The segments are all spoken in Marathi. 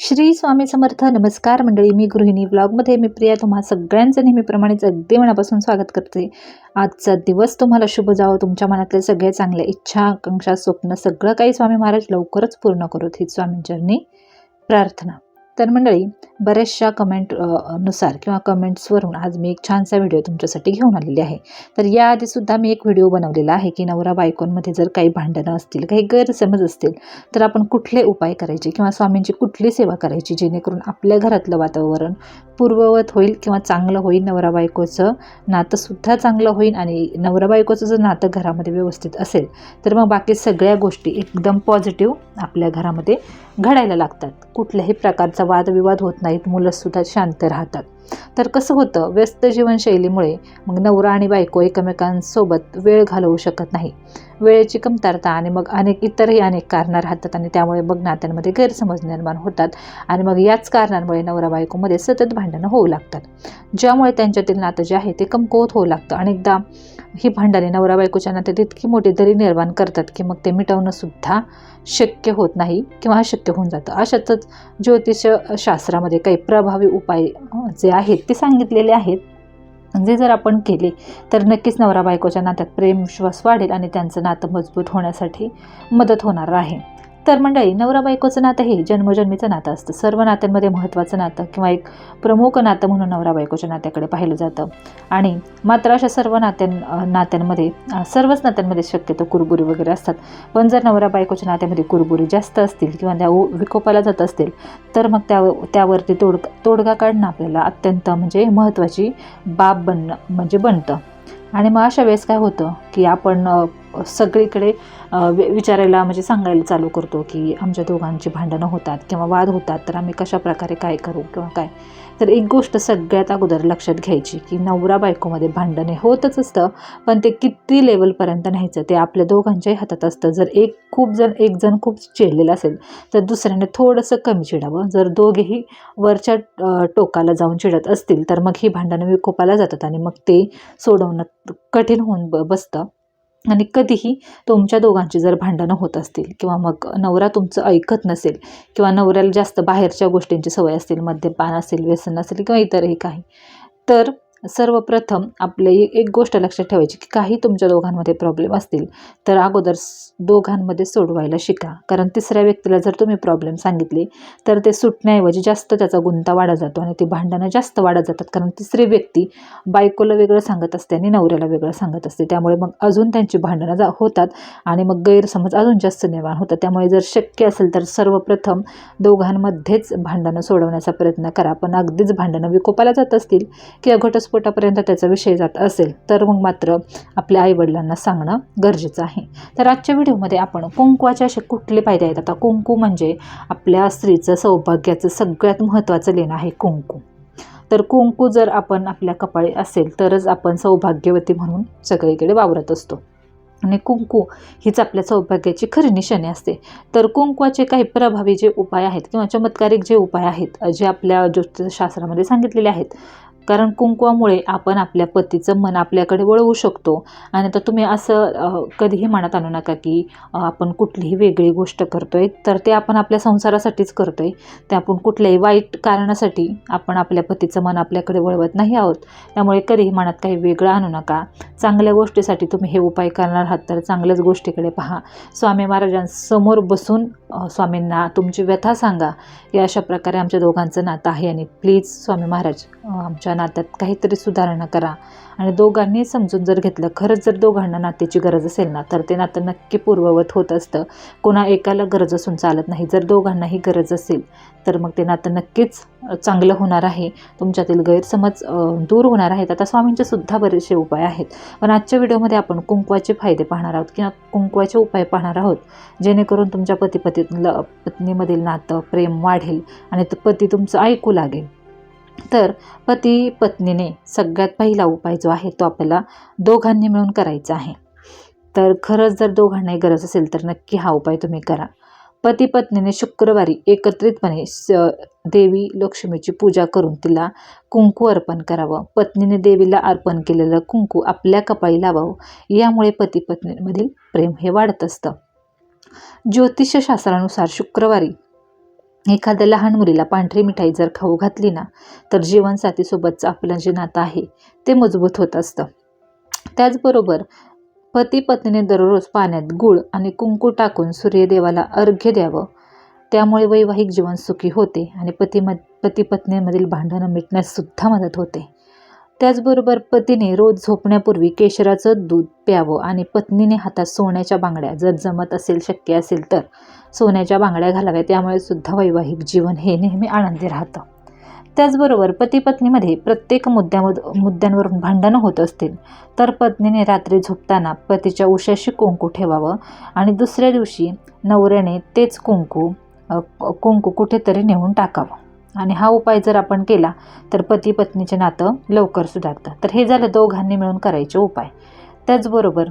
श्री स्वामी समर्थ नमस्कार मंडळी. मी गृहिणी ब्लॉगमध्ये मी प्रिया. तुम्हा सगळ्यांचं नेहमीप्रमाणेच अगदी मनापासून स्वागत करते. आजचा दिवस तुम्हाला शुभ जावं. तुमच्या मनातले सगळे चांगले इच्छा आकांक्षा स्वप्न सगळं काही स्वामी महाराज लवकरच पूर्ण करोत. ही स्वामींचरणी प्रार्थना. तर मंडळी बऱ्याचशा कमेंटनुसार किंवा कमेंट्सवरून आज मी एक छानसा व्हिडिओ तुमच्यासाठी घेऊन आलेली आहे. तर याआधीसुद्धा मी एक व्हिडिओ बनवलेला आहे की नवरा बायकोंमध्ये जर काही भांडणं असतील काही गैरसमज असतील तर आपण कुठले उपाय करायचे किंवा स्वामींची कुठली सेवा करायची जेणेकरून आपल्या घरातलं वातावरण पूर्ववत होईल किंवा चांगलं होईल नवरा बायकोचं नातंसुद्धा चांगलं होईल आणि नवरा बायकोचं जर नातं घरामध्ये व्यवस्थित असेल तर मग बाकी सगळ्या गोष्टी एकदम पॉझिटिव्ह आपल्या घरामध्ये घडायला लागतात. कुठल्याही प्रकारचा वादविवाद होत नाहीत मुलंसुद्धा शांत राहतात. तर कसं होतं व्यस्त जीवनशैलीमुळे मग नवरा आणि बायको एकमेकांसोबत वेळ घालवू शकत नाही. वेळेची कमतरता आणि मग अनेक इतरही अनेक कारणं राहतात आणि त्यामुळे मग नात्यांमध्ये गैरसमज निर्माण होतात आणि मग याच कारणांमुळे नवरा बायकोमध्ये सतत भांडणं होऊ लागतात. ज्यामुळे त्यांच्यातील नातं जे आहे ते कमकुवत होऊ लागतं अनेकदा ही भांडणे नवरा बायकोच्या नात्यात इतकी मोठी दरी निर्माण करतात की मग ते मिटवणंसुद्धा शक्य होत नाही किंवा अशक्य होऊन जातं. अशातच ज्योतिष शास्त्रामध्ये काही प्रभावी उपाय जे आहेत ते सांगितलेले आहेत. जे जर आपण केले तर नक्कीच नवरा बायकोच्या नात्यात प्रेम विश्वास वाढेल आणि त्यांचं नातं मजबूत होण्यासाठी मदत होणार आहे. तर मंडळी नवरा बायकोचं नातं हे जन्मजन्मीचं नातं असतं. सर्व नात्यांमध्ये महत्त्वाचं नातं किंवा एक प्रमुख नातं म्हणून नवरा बायकोच्या नात्याकडे पाहिलं जातं. आणि मात्र अशा सर्व नात्यां नात्यांमध्ये सर्वच नात्यांमध्ये शक्यतो कुरबुरी वगैरे असतात. पण जर नवरा बायकोच्या नात्यामध्ये कुरबुरी जास्त असतील किंवा त्या विकोपाला जात असतील तर मग त्या त्यावरती तोड तोडगा काढणं आपल्याला अत्यंत म्हणजे महत्त्वाची बाब बनणं म्हणजे बनतं. आणि मग अशा वेळेस काय होतं की आपण सगळीकडे वि- विचारायला म्हणजे सांगायला चालू करतो की आमच्या दोघांची भांडणं होतात किंवा वाद होतात तर आम्ही कशाप्रकारे काय करू किंवा काय? तर एक गोष्ट सगळ्यात अगोदर लक्षात घ्यायची की नवरा बायकोमध्ये भांडणे होतच असतं पण ते किती लेवलपर्यंत न्यायचं ते आपल्या दोघांच्याही हातात असतं. जर एक खूप जण एक जण खूप चिडलेला असेल तर दुसऱ्याने थोडंसं कमी चिडावं. जर दोघेही वरच्या टोकाला जाऊन चिडत असतील तर मग ही भांडणं विकोपाला जातात आणि मग ते सोडवणं कठीण होऊन ब बसतं. आणि कधीही तुमच्या दोघांची जर भांडणं होत असतील किंवा मग नवरा तुमचं ऐकत नसेल किंवा नवऱ्याला जास्त बाहेरच्या गोष्टींची सवय असतील मद्यपान असेल व्यसन असेल किंवा इतरही काही तर सर्वप्रथम आपले एक गोष्ट लक्षात ठेवायची की काही तुमच्या दोघांमध्ये प्रॉब्लेम असतील तर अगोदर दोघांमध्ये सोडवायला शिका. कारण तिसऱ्या व्यक्तीला जर तुम्ही प्रॉब्लेम सांगितले तर ते सुटण्याऐवजी जास्त त्याचा गुंता वाढत जातो आणि ती भांडणं जास्त वाढत जातात. कारण तिसरी व्यक्ती बायकोला वेगळं सांगत असते आणि नवऱ्याला वेगळं सांगत असते. त्यामुळे मग अजून त्यांची भांडणं जा होतात आणि मग गैरसमज अजून जास्त निर्माण होतात. त्यामुळे जर शक्य असेल तर सर्वप्रथम दोघांमध्येच भांडणं सोडवण्याचा प्रयत्न करा. पण अगदीच भांडणं विकोपाला जात असतील किंवा फुटापर्यंत त्याचा विषय जात असेल तर मग मात्र आपल्या आईवडिलांना सांगणं गरजेचं आहे. तर आजच्या व्हिडिओमध्ये आपण कुंकवाचे असे कुठले फायदे आहेत? आता कुंकू म्हणजे आपल्या स्त्रीचं सौभाग्याचं सगळ्यात महत्त्वाचं लेणं आहे कुंकू. तर कुंकू जर आपण आपल्या कपाळी असेल तरच आपण सौभाग्यवती म्हणून सगळीकडे वावरत असतो. आणि कुंकू हीच आपल्या सौभाग्याची खरी निशाणी असते. तर कुंकवाचे काही प्रभावी जे उपाय आहेत किंवा चमत्कारिक जे उपाय आहेत जे आपल्या ज्योतिषशास्त्रामध्ये सांगितलेले आहेत कारण कुंकवामुळे आपण आपल्या पतीचं मन आपल्याकडे वळवू शकतो. आणि आता तुम्ही असं कधीही मनात आणू नका की आपण कुठलीही वेगळी गोष्ट करतोय तर ते आपण आपल्या संसारासाठीच करतोय. ते आपण कुठल्याही वाईट कारणासाठी आपण आपल्या पतीचं मन आपल्याकडे वळवत नाही आहोत. त्यामुळे कधीही मनात काही वेगळं आणू नका. चांगल्या गोष्टीसाठी तुम्ही हे उपाय करणार आहात तर चांगल्याच गोष्टीकडे पहा. स्वामी महाराजांसमोर बसून स्वामींना तुमची व्यथा सांगा. या अशा प्रकारे आमच्या दोघांचं नातं आहे आणि प्लीज स्वामी महाराज आमच्या नात्यात काहीतरी सुधारणा करा. आणि दोघांनी समजून जर घेतलं खरंच जर दोघांना नात्याची गरज असेल ना तर ते नातं नक्की पूर्ववत होत असतं. कोणा एकाला गरज असून चालत नाही. जर दोघांनाही गरज असेल तर मग ते नातं नक्कीच चांगलं होणार आहे. तुमच्यातील गैरसमज दूर होणार आहेत. आता स्वामींचे सुद्धा बरेचसे उपाय आहेत. पण आजच्या व्हिडिओमध्ये आपण कुंकवाचे फायदे पाहणार आहोत किंवा कुंकवाचे उपाय पाहणार आहोत जेणेकरून तुमच्या पती पती पत्नीमधील नातं प्रेम वाढेल आणि तो पती तुमचं ऐकू लागेल. तर पती पत्नीने सगळ्यात पहिला उपाय जो आहे तो आपल्याला दोघांनी मिळून करायचा आहे. तर खरंच जर दोघांनाही गरज असेल तर नक्की हा उपाय तुम्ही करा. पती पत्नीने शुक्रवारी एकत्रितपणे स देवी लक्ष्मीची पूजा करून तिला कुंकू अर्पण करावं. पत्नीने देवीला अर्पण केलेलं कुंकू आपल्या कपाळी लावावं. यामुळे पती पत्नीमधील प्रेम हे वाढत असतं. ज्योतिषशास्त्रानुसार शुक्रवारी एखाद्या लहान मुलीला पांढरी मिठाई जर खाऊ घातली ना तर जीवनसाथीसोबतचं आपलं जे नातं आहे ते मजबूत होत असतं. त्याचबरोबर पती पत्नीने दररोज पाण्यात गूळ आणि कुंकू टाकून सूर्यदेवाला अर्घ्य द्यावं. त्यामुळे वैवाहिक जीवन सुखी होते आणि पती म पती पत्नीमधील भांडणं मिटण्याससुद्धा मदत होते. त्याचबरोबर पतीने रोज झोपण्यापूर्वी केशराचं दूध प्यावं आणि पत्नीने हातात सोन्याच्या बांगड्या जर जमत असेल शक्य असेल तर. सोन्याच्या बांगड्या घालाव्या त्यामुळे सुद्धा वैवाहिक जीवन हे नेहमी आनंदी राहतं. त्याचबरोबर पती पत्नीमध्ये प्रत्येक मुद्द्यामध मुद्द्यांवरून भांडणं होत असतील तर पत्नीने रात्री झोपताना पतीच्या उशाशी कुंकू ठेवावं आणि दुसऱ्या दिवशी नवऱ्याने तेच कुंकू कुंकू कुठेतरी नेऊन टाकावं. आणि हा उपाय जर आपण केला तर पती पत्नीचे नातं लवकर सुधारतं. तर हे झालं दोघांनी मिळून करायचे उपाय. त्याचबरोबर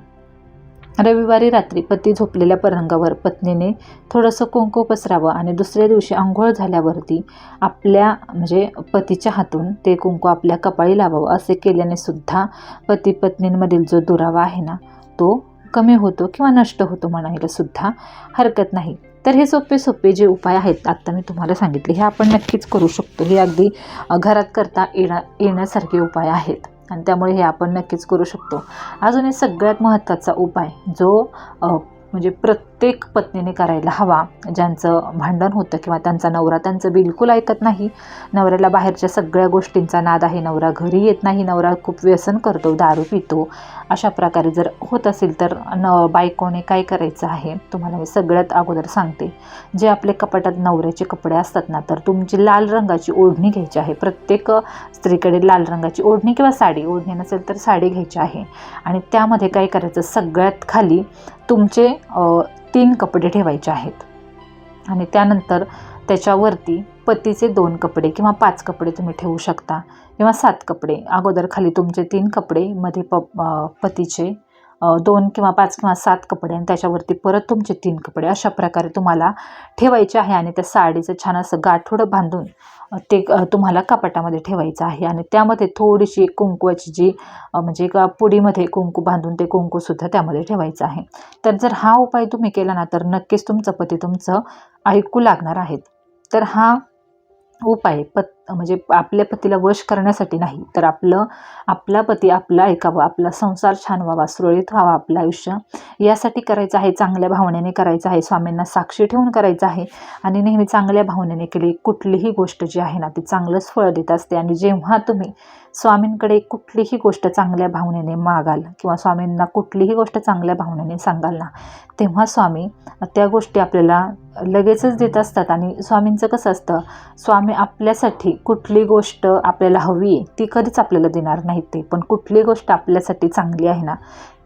रविवारी रात्री पती झोपलेल्या पलंगावर पत्नीने थोडंसं कुंकू पसरावं आणि दुसऱ्या दिवशी आंघोळ झाल्यावरती आपल्या म्हणजे पतीच्या हातून ते कुंकू आपल्या कपाळी लावावं असे केल्याने सुद्धा पती पत्नींमधील जो दुरावा आहे ना तो कमी होतो किंवा नष्ट होतो म्हणायला सुद्धा हरकत नाही. तर हे सोपे सोपे जे उपाय आहेत आत्ता मी तुम्हाला सांगितले हे आपण नक्कीच करू शकतो. हे अगदी घरात करता येणा येण्यासारखे उपाय आहेत. आणि त्यामुळे हे आपण नक्कीच करू शकतो. अजून एक सगळ्यात महत्त्वाचा उपाय जो म्हणजे प्रत्येक प्रत्येक पत्नीने करायला हवा. ज्यांचं भांडण होतं किंवा त्यांचा नवरा त्यांचं बिलकुल ऐकत नाही नवऱ्याला बाहेरच्या सगळ्या गोष्टींचा नाद आहे नवरा घरी येत नाही नवरा खूप व्यसन करतो दारू पितो. अशा प्रकारे जर होत असेल तर न बायकोने काय करायचं आहे? तुम्हाला मी सगळ्यात अगोदर सांगते. जे आपले कपाटात नवऱ्याचे कपडे असतात ना तर तुमची लाल रंगाची ओढणी घ्यायची आहे. प्रत्येक स्त्रीकडे लाल रंगाची ओढणी किंवा साडी ओढणी नसेल तर साडी घ्यायची आहे. आणि त्यामध्ये काय करायचं? सगळ्यात खाली तुमचे तीन कपडे ठेवायचे आहेत. आणि त्यानंतर त्याच्यावरती पतीचे दोन कपडे किंवा पाच कपडे तुम्ही ठेवू शकता किंवा सात कपडे. अगोदर खाली तुमचे तीन कपडे मध्ये प पतीचे दोन किंवा पाच किंवा सात कपडे आणि त्याच्यावरती परत तुमचे तीन कपडे अशा प्रकारे तुम्हाला ठेवायचे आहे. आणि त्या साडीचं छान असं गाठोडं बांधून ते तुम्हाला कपाटामध्ये ठेवायचं आहे. आणि त्यामध्ये थोडीशी कुंकवाची जी म्हणजे एका पुडीमध्ये कुंकू बांधून ते कुंकूसुद्धा त्यामध्ये ठेवायचं आहे. तर जर हा उपाय तुम्ही केला ना तर नक्कीच तुमचं पती तुमचं ऐकू लागणार आहेत. तर हा उपाय पत म्हणजे आपल्या पतीला वश करण्यासाठी नाही तर आपलं आपला पती आपला ऐकावं आपला संसार छान व्हावा सुरळीत व्हावा आपलं आयुष्य. यासाठी करायचं आहे चांगल्या भावनेने करायचं आहे स्वामींना साक्षी ठेवून करायचं आहे. आणि नेहमी चांगल्या भावनेने केली कुठलीही गोष्ट जी आहे ना ती चांगलंच फळ देत असते. आणि जेव्हा तुम्ही स्वामींकडे कुठलीही गोष्ट चांगल्या भावनेने मागाल किंवा स्वामींना कुठलीही गोष्ट चांगल्या भावनेने सांगाल ना तेव्हा स्वामी त्या गोष्टी आपल्याला लगेचच देत असतात. आणि स्वामींचं कसं असतं? स्वामी आपल्यासाठी कुठली गोष्ट आपल्याला हवी आहे ती कधीच आपल्याला देणार नाहीत ते. पण कुठली गोष्ट आपल्यासाठी चांगली आहे ना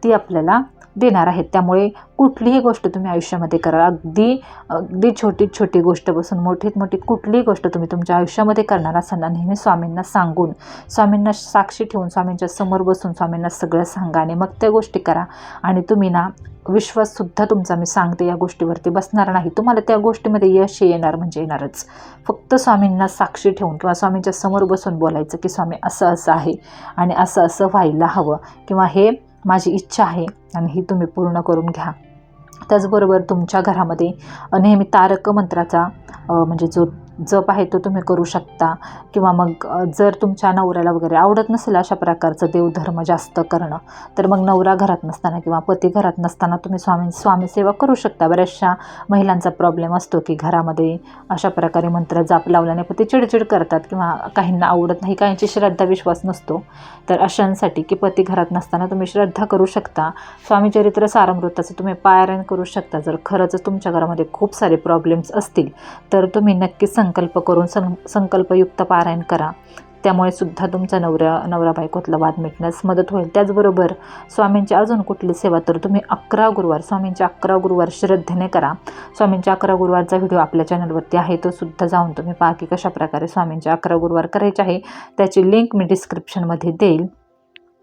ती आपल्याला देणार आहेत. त्यामुळे कुठलीही गोष्ट तुम्ही आयुष्यामध्ये करा अगदी अगदी छोटी छोटी गोष्टपासून मोठीत मोठी कुठलीही गोष्ट तुम्ही तुमच्या आयुष्यामध्ये करणार असताना नेहमी स्वामींना सांगून स्वामींना साक्षी ठेवून स्वामींच्या समोर बसून स्वामींना सगळं सांगा आणि मग त्या गोष्टी करा. आणि तुम्ही ना विश्वाससुद्धा तुमचा मी सांगते या गोष्टीवरती बसणार नाही. तुम्हाला त्या गोष्टीमध्ये यश येणार म्हणजे येणारच. फक्त स्वामींना साक्षी ठेवून किंवा स्वामींच्या समोर बसून बोलायचं की स्वामी असं असं आहे आणि असं असं व्हायला हवं. किंवा हे माझी इच्छा आहे आणि ही तुम्ही पूर्ण करून घ्या. त्याचबरोबर तुमच्या घरामध्ये नेहमी तारक मंत्राचा म्हणजे जो जप आहे तो तुम्ही करू शकता. किंवा मग जर तुमच्या नवऱ्याला वगैरे आवडत नसेल अशा प्रकारचं देवधर्म जास्त करणं तर मग नवरा घरात नसताना किंवा पती घरात नसताना तुम्ही स्वामी स्वामीसेवा करू शकता. बऱ्याचशा महिलांचा प्रॉब्लेम असतो की घरामध्ये अशा प्रकारे मंत्र जाप लावल्याने पती चिडचिड करतात किंवा काहींना आवडत नाही काहींची श्रद्धा विश्वास नसतो. तर अशांसाठी की पती घरात नसताना तुम्ही श्रद्धा करू शकता. स्वामीचरित्र सारमृताचं तुम्ही पारायण करू शकता. जर खरंच तुमच्या घरामध्ये खूप सारे प्रॉब्लेम्स असतील तर तुम्ही नक्की नक्कीच संकल्प करून सं संकल्पयुक्त पारायण करा. त्यामुळे सुद्धा तुमचा नवऱ्या नवरा बायकोतला वाद मिटण्यास मदत होईल. त्याचबरोबर स्वामींची अजून कुठली सेवा तर तुम्ही अकरा गुरुवार स्वामींच्या अकरा गुरुवार श्रद्धेने करा. स्वामींच्या अकरा गुरुवारचा व्हिडिओ आपल्या चॅनलवरती आहे तो सुद्धा जाऊन तुम्ही पहा की कशाप्रकारे स्वामींच्या स्वामींचे अकरा गुरुवार करायचे आहे. त्याची लिंक मी डिस्क्रिप्शनमध्ये देईल.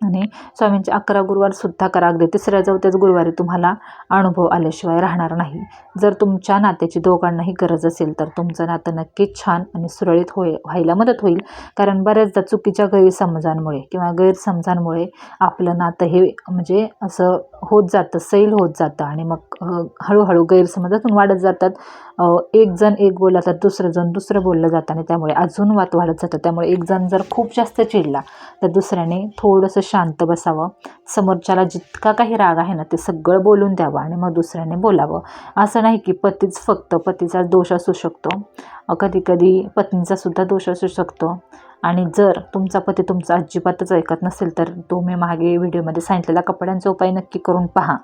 आणि स्वामींचे अकरा गुरुवारसुद्धा करा अगदी तिसऱ्या चौथ्याच गुरुवारी तुम्हाला अनुभव आल्याशिवाय राहणार नाही. जर तुमच्या नात्याची दोघांनाही गरज असेल तर तुमचं नातं नक्कीच छान आणि सुरळीत होय व्हायला मदत होईल. कारण बऱ्याचदा चुकीच्या गैरसमजांमुळे किंवा गैरसमजांमुळे आपलं नातं हे म्हणजे असं होत जातं सैल होत जातं आणि मग हळूहळू गैरसमजातून वाढत जातात. एक जण एक बोलला तर दुसरं जण दुसरं बोललं जातं आणि त्यामुळे अजून वाद वाढत जातं त्यामुळे एक जण जर खूप जास्त चिडला तर दुसऱ्याने थोडंसं शांत बसावं. समोरच्याला जितका काही राग आहे ना ते सगळं बोलून द्यावं आणि मग दुसऱ्याने बोलावं. असं नाही की पतीच फक्त पतीचा दोष असू शकतो. कधी कधी पत्नीचा सुद्धा दोष असू शकतो. आणि जर तुमचा पती तुमचा अजिबातच ऐकत नसेल तर तुम्ही मागे व्हिडिओमध्ये सांगितलेला कपड्यांचा उपाय नक्की करून पहा.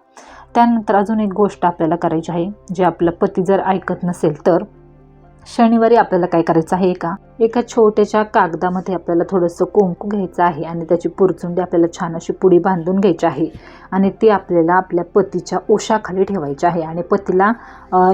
त्यानंतर अजून एक गोष्ट आपल्याला करायची आहे. जे आपला पती जर ऐकत नसेल तर शनिवारी आपल्याला काय करायचं आहे का? एका छोट्याशा कागदामध्ये आपल्याला थोडंसं कुंकू घ्यायचं आहे आणि त्याची पुरचुंडी आपल्याला छान अशी पुडी बांधून घ्यायची आहे. आणि ती आपल्याला आपल्या पतीच्या उशाखाली ठेवायची आहे. आणि पतीला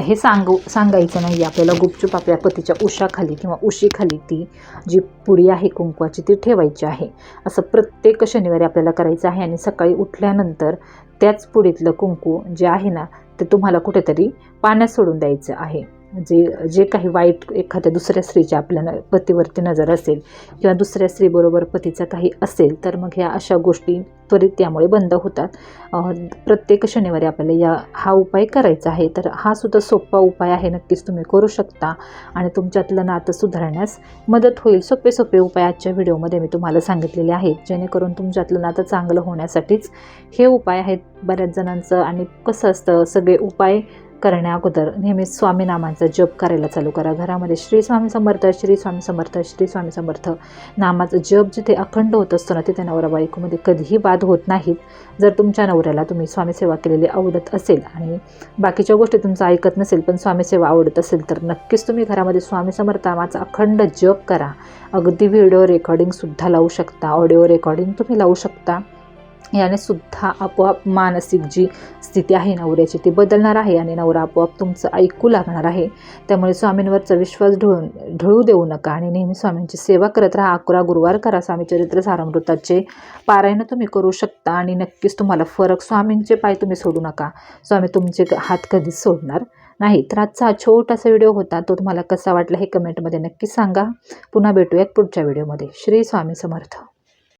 हे सांगू सांगायचं नाही. आपल्याला गुपचूप आपल्या पतीच्या उशाखाली किंवा उशीखाली ती जी पुडी आहे कुंकवाची ती ठेवायची आहे. असं प्रत्येक शनिवारी आपल्याला करायचं आहे. आणि सकाळी उठल्यानंतर त्याच पुडीतलं कुंकू जे आहे ना ते तुम्हाला कुठेतरी पाण्यात सोडून द्यायचं आहे. जे जे काही वाईट एखाद्या दुसऱ्या स्त्रीच्या आपल्या न- पतीवरती नजर असेल किंवा दुसऱ्या स्त्रीबरोबर पतीचं काही असेल तर मग ह्या अशा गोष्टी त्वरित त्यामुळे बंद होतात. प्रत्येक शनिवारी आपल्याला या हा उपाय करायचा आहे तर हा सुद्धा सोपा उपाय आहे नक्कीच तुम्ही करू शकता आणि तुमच्यातलं नातं सुधारण्यास मदत होईल. सोपे सोपे उपाय आजच्या व्हिडिओमध्ये मी तुम्हाला सांगितलेले आहेत जेणेकरून तुमच्यातलं नातं चांगलं होण्यासाठीच हे उपाय आहेत बऱ्याच जणांचं आणि कसं असतं सगळे उपाय करण्या अगोदर नेहमी स्वामीनामांचा जप करायला चालू करा. घरामध्ये श्री स्वामी समर्थ श्री स्वामी समर्थ श्री स्वामी समर्थ नामाचं जप जिथे अखंड होत असतो ना तिथे नवरा बायकोमध्ये कधीही वाद होत नाहीत. जर तुमच्या नवऱ्याला तुम्ही स्वामीसेवा केलेली आवडत असेल आणि बाकीच्या गोष्टी तुमचं ऐकत नसेल पण स्वामीसेवा आवडत असेल तर नक्कीच तुम्ही घरामध्ये स्वामी समर्थ नामाचा अखंड जप करा. अगदी व्हिडिओ रेकॉर्डिंगसुद्धा लावू शकता. ऑडिओ रेकॉर्डिंग तुम्ही लावू शकता. याने सुद्धा आपोआप मानसिक जी स्थिती आहे नवऱ्याची ती बदलणार आहे आणि नवरा आपोआप तुमचं ऐकू लागणार आहे. त्यामुळे स्वामींवरचा विश्वास ढळून ढळू देऊ नका आणि नेहमी स्वामींची सेवा करत राहा. अकरा गुरुवार करा. स्वामी चरित्र सारामृताचे पारायण तुम्ही करू शकता आणि नक्कीच तुम्हाला फरक स्वामींचे पाय तुम्ही सोडू नका. स्वामी तुमचे हात कधीच सोडणार नाही तर आजचा हा छोटासा व्हिडिओ होता. तो तुम्हाला कसा वाटला हे कमेंटमध्ये नक्की सांगा. पुन्हा भेटूयात पुढच्या व्हिडिओमध्ये. श्री स्वामी समर्थ.